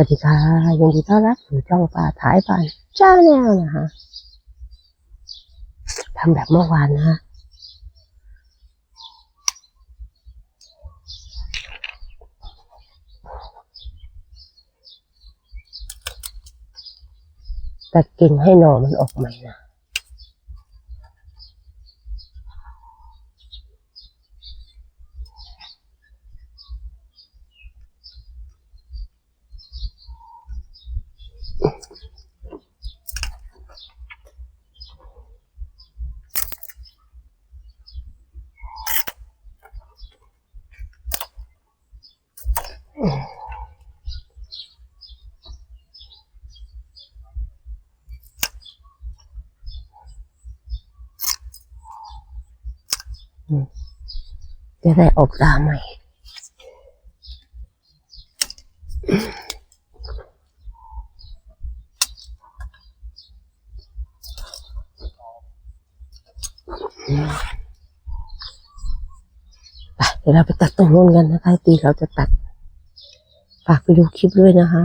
วัสดีค่ะยินดีต้อนรับสู่ช่องป่าท้ายปันจ้าแนวนะคะทำแบบเมื่อวานนะคะตัดกิ่งให้หน่อมันออกใหม่นะ จะได้ออกตาใหม่ไปเดี๋ยวเราไปตัดตรงนู้นกันนะคะตีเราจะตัด ฝากไปดูคลิปด้วยนะคะ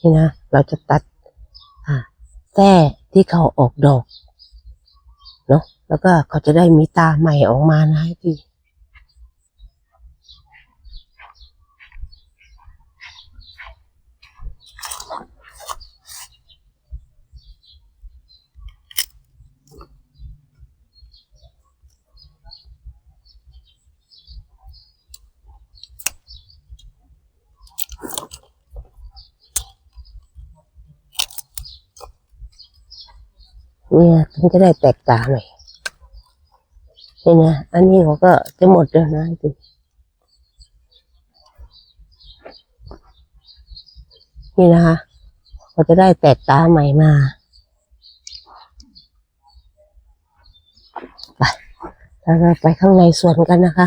นี่นะเราจะตัดแท้ที่เขาออกดอกเนาะแล้วก็เขาจะได้มีตาใหม่ออกมานะพี่ เนี่ยมันจะได้แตกตาหน่อยนี่นะอันนี้เขาก็จะหมดแล้วนะจริงนี่นะคะเขาจะได้แตกตาใหม่มาไปแล้วเราไปข้างในสวนกันนะคะ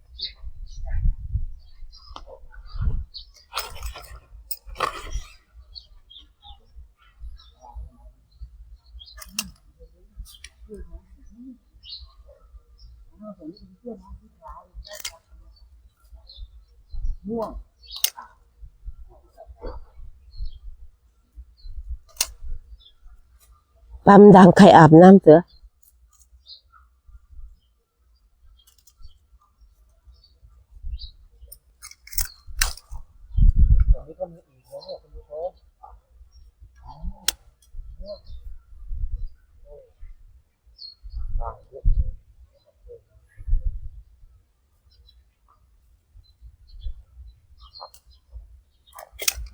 ปั๊มดังใครอาบน้ำเสือตรงนี้ก็มีอีกนะเนี่ยคุณผู้ชม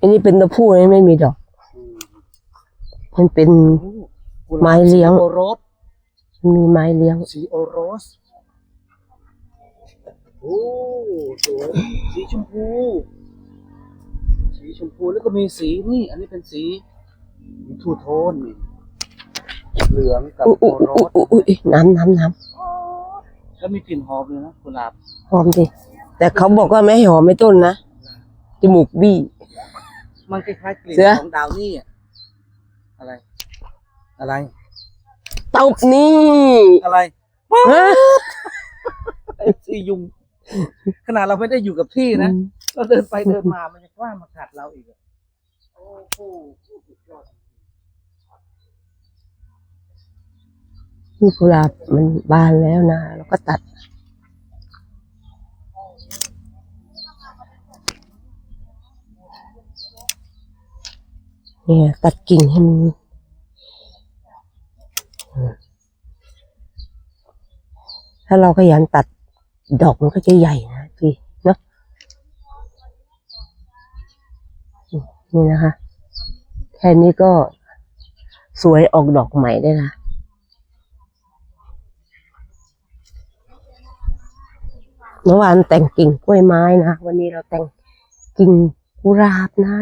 นนี้เป็นตัวผู้นะไม่มีดอก มันเป็นไม้เลี้ยงสีโอโรสมันมีไม้เลี้ยง สีโอโรสโอ้สวยสีชมพู สีชมพูแล้วก็มีสีนี่ อันนี้เป็นสีทูโทนนี่เหลืองกับอุ้ยโออุ้ยโรอุ้ยสอุ้ยน้ำน้ำน้แล้วมีกลิ่นหอมเลยนะกุหลาบำหอมดิแต่เขาบอกว่าไม่ให้หอมไม่ต้นนะจมูกบี้ มันคล้ายๆกลิ่นเสือ ของดาวนี่อะอะไร อะไร ตบนี่อะไรฮะไอ้ที่ยุง ขนาดเราไม่ได้อยู่กับที่นะเราเดินไปเดินมามันจะกล้ามากัดเราอีกอะโอ้โหสุดยอดนี่กุหลาบมันบานแล้วนะแล้วก็ตัด เนี่ย ตัดกิ่งให้มันถ้าเราขยันตัดดอกมันก็จะใหญ่นะพี่เนาะนี่นะคะ แค่นี้ก็สวยออกดอกใหม่ได้นะเมื่อวานแต่งกิ่งกล้วยไม้นะ วันนี้เราแต่งกิ่งกุหลาบนะ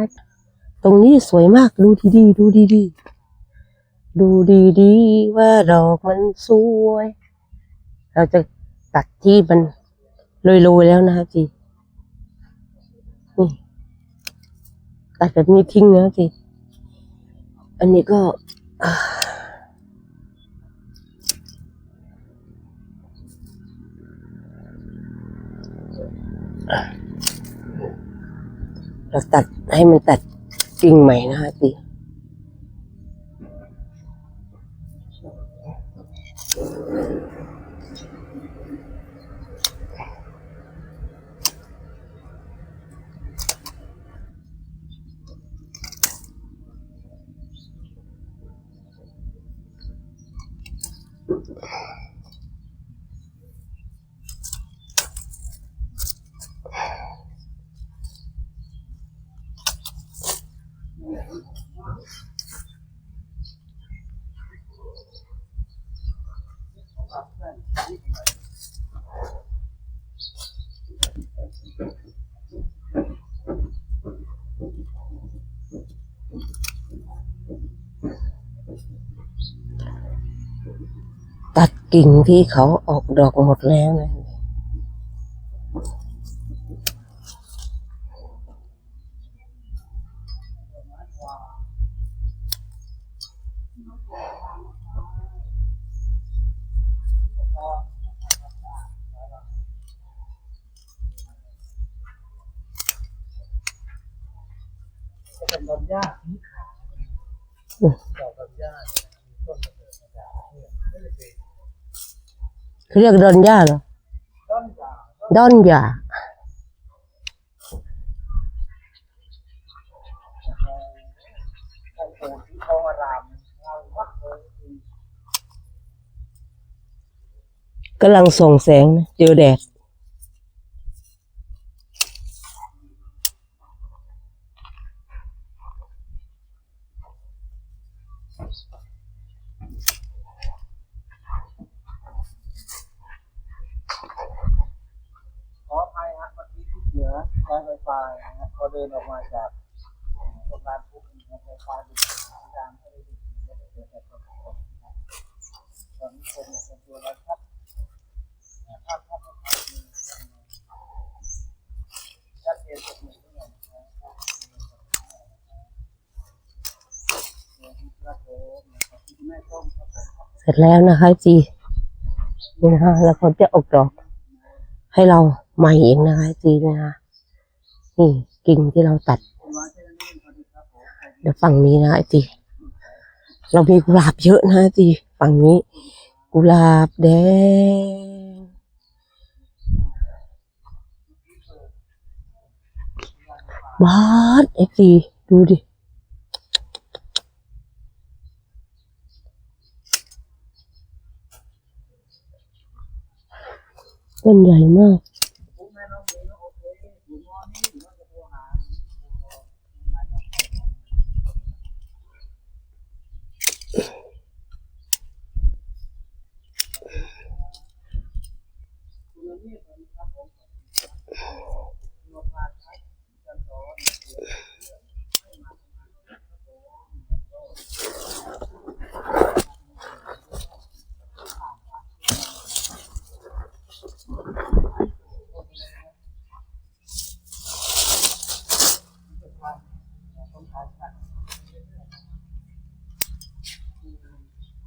ตรงนี้สวยมากดูดีๆดูดีๆดูดีๆว่าดอกมันสวย เราจะตัดที่มันโรยๆแล้วนะครับจีนี่ตัดแบบนี้ทิ้งนะจีอันนี้ก็เราตัดให้มันตัด งใหม่นะคะจีด กิ่งที่เขาออกดอกหมดแล้วนะอืม ดอกดอนหญ้าเนี่ยมีต้นกำเนิดมาจากเนี่ยไม่ได้เป็น เรียกดอนยาเหรอดอนยาต้นปูที่ทองอากำลังส่องแสงนะ เจอแดด ขออภัยฮะเมื่อกี้ที่เสือใช้ไฟฟ้านะฮะพอเดินออกมาจากโรงงานปุ๊บไฟฟ้าดูดสัญญาณไม่ได้ดูดไม่ได้เกิดอะไรกับคนนะตอนนี้คนเป็นตัวอะไรครับภาพภาพภาพชัดเจนสุดเลยนะครับครับผมแม่ส้มครับผม เสร็จแล้วนะคะจีนี่นะคะแล้วเขาจะออกดอก ให้เราใหม่เองนะคะจีนะคะนี่กิ่งที่เราตัด เดี๋ยวฝั่งนี้นะจีเรามีกุหลาบเยอะนะจีฝั่งนี้ กุหลาบแดงบาสเอฟซีดูดิ ต้นใหญ่มาก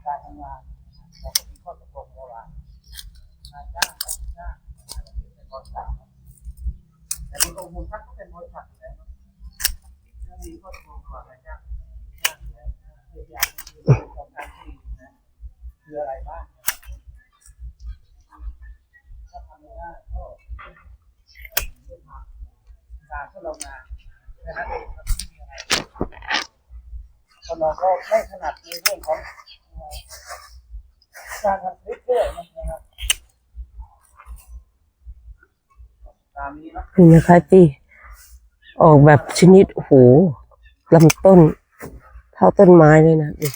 การทำงานเราก็มีข้อตกลงระหว่างนายจ้างกับลูกจ้างเป็นบริษัทแต่บนตรงมูลพักก็เป็นบริษัทอยู่แล้วถ้ามีข้อตกลงระหว่างนายจ้างจ้างแล้วเหตุอย่างหนึ่เรื่องของการที่นะคืออะไรบ้างถ้าทำไม่ได้ก็การทดลองงานนั้นเองครับไม่มีอะไรคนเราก็ไม่ถนัดในเรื่องของ การทำคลิปด้วยนะครับตามนี้นะนี่นะคะจีออกแบบชนิดโอ้โหลำต้น เท่าต้นไม้เลยนะดู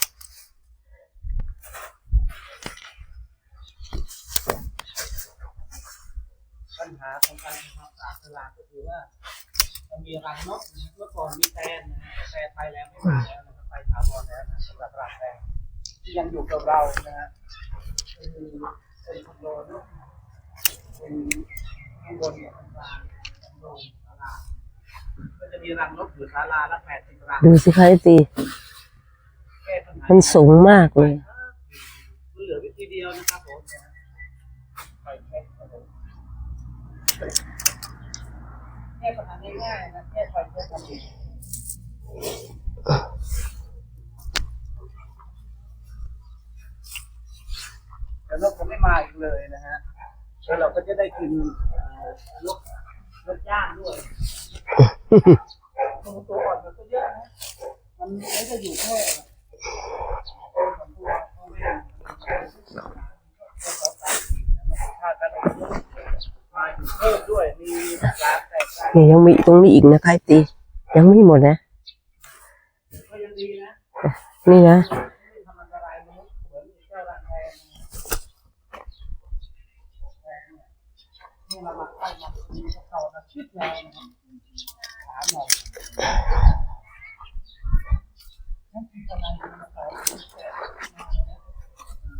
ปัญหาของการทำความสะอาดตลาดก็คือว่ามันมีรังนกนะเมื่อก่อนมีแตนนะแต่แตนไปแล้วไม่มาแล้วนะครับไปถาวรแล้วนะสำหรับรังแตนที่ยังอยู่กับเรานะฮะ ดนกเป็นข้างบนเนี่ยเป็นรังคอนโดศาลาก็จะมีรังนกอยู่ศาลาละแปดสิบรังดูสิคะตีมันสูงมากเลยเหลือวิธีเดียวนะครับผมแค่ครับผมแก้ปัญหาง่ายๆนะแก้ไฟแค่ทำเองแล้วนกก็ไม่มาอีกเลยนะฮะ แล้วเราก็จะได้กินเอ่อนกนกย่างด้วยตัวตัวอ่อนมันก็เยอะนะมันไม่ได้อยู่แค่ตัวของตัวพ่อแม่ถ้ากันมาอยู่เพิ่มด้วยมีร้านแตกต่างเนี่ยยังมีตรงนี้อีกนะคะตียังไม่หมดนะก็ยังดีนะนี่นะ ไม่ทำอันตรายมนุษย์เหมือนเจ้ารังแทนนี่เรามา ใกล้มามีเขาเราชิดแรงนะถามหน่อยนั่นคืออะไรมาต่อย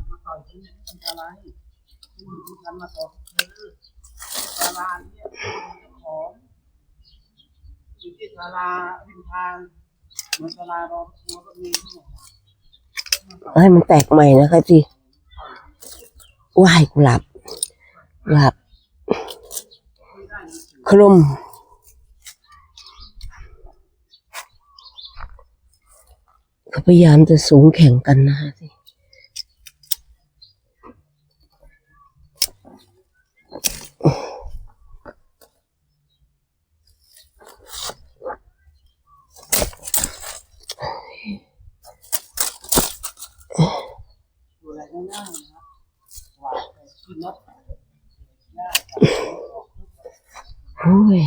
มาต่อยที่นี่อันตรายที่อยู่ที่ฉันมาต่อยคือศาลาเนี่ยของอยู่ที่ศาลาริมทางเหมือนศาลารอทัวร์ก็มีที่ไหนเอาให้มันแตกใหม่นะคะตีว่ายกุหลาบกุหลาบ คลุมเขาพยายามจะสูงแข่งกันนะคะสิ ดูแลง่ายๆนะครับหวานแต่กินนกง่าย โอ้ย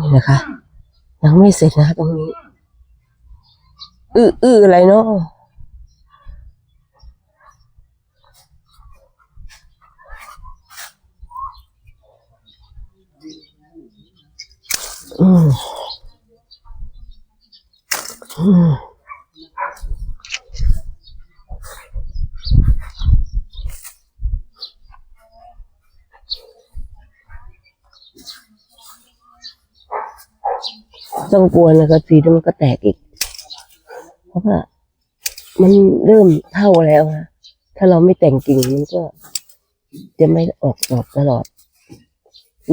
นี่นะคะ ยังไม่เสร็จนะคะตรงนี้ อื้ออื้ออะไรเนาะอืมอืม ต้องกลัวนะคะสีแล้วมันก็แตกอีก เพราะว่ามันเริ่มเท่าแล้วนะ ถ้าเราไม่แต่งกิ่งมันก็ จะไม่ออกดอกตลอด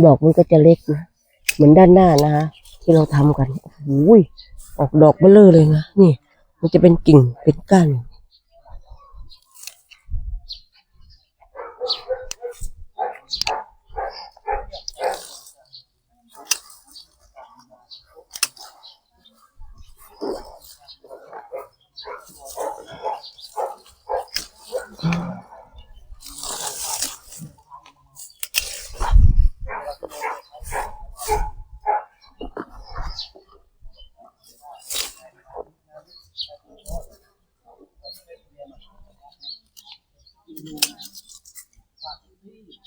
ดอกมันก็จะเล็กนะ เหมือนด้านหน้านะคะที่เราทำกันโอ้ย ออกดอกเบลอเลยนะนี่ มันจะเป็นกิ่งเป็นก้าน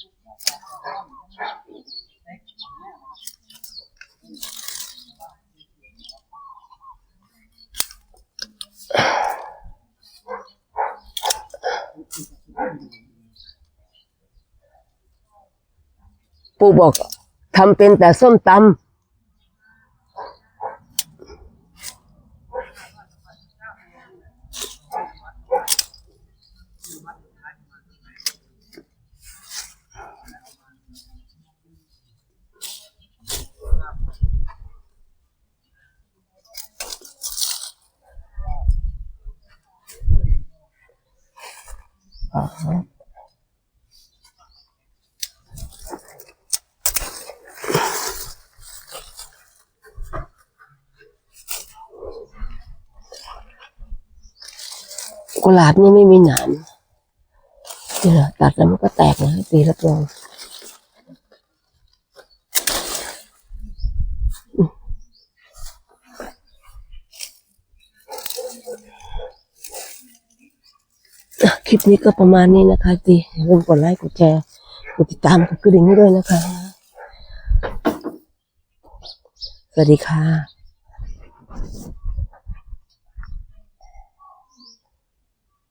ปู่บอกทำเป็นแต่ส้มตำ หลาบนี่ไม่มีหนามนี่นตัดแล้วมันก็แตกนะตีรับรองคลิปนี้ก็ประมาณนี้นะคะตีลืมกดไลค์กดแชร์กดติดตามกดกระดิ่งด้วยนะคะ สวัสดีค่ะ